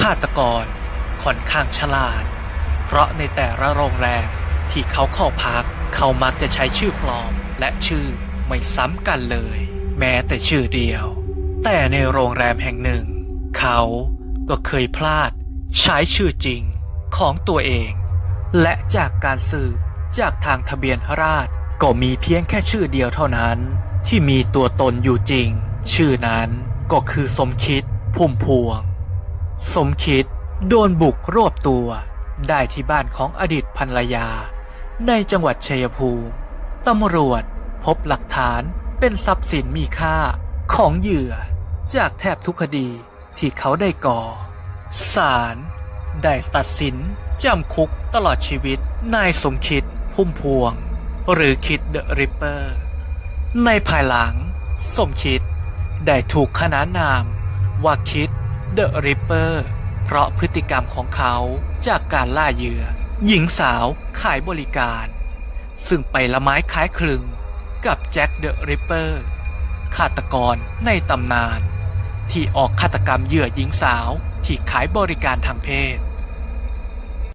ฆาตกรค่อนข้างฉลาด เพราะในแต่ละโรงแรมที่เขาเข้าพัก เขามักจะใช้ชื่อปลอมและชื่อไม่ซ้ำกันเลย แม้แต่ชื่อเดียว แต่ในโรงแรมแห่งหนึ่ง เขาก็เคยพลาดใช้ชื่อจริงของตัวเอง และจากการสืบจากทางทะเบียนราษฎรก็มีเพียงแค่ชื่อเดียวเท่านั้น ที่มีตัวตนอยู่จริง ชื่อนั้นก็คือสมคิดพุ่มพวง สมคิดโดนบุกรวบตัวได้ที่บ้านของอดีตภรรยา ในจังหวัดชัยภูมิตำรวจพบหลักฐานเป็นทรัพย์สินมีค่าของเหยื่อ จากแทบทุกคดีที่เขาได้ก่อศาลได้ตัดสินจำคุกตลอดชีวิตนายสมคิดพุ่มพวง หรือคิดเดอะริปเปอร์ ในภายหลัง สมคิดได้ถูกขนานนามว่าคิด เดอะริปเปอร์เพราะพฤติกรรมของเขาจากการล่าเหยื่อ หญิงสาวขายบริการ ซึ่งไปละไม้คล้ายคลึงกับแจ็คเดอะริปเปอร์ฆาตกรในตำนาน ที่ออกฆาตกรรมเหยื่อหญิงสาวที่ขายบริการทางเพศ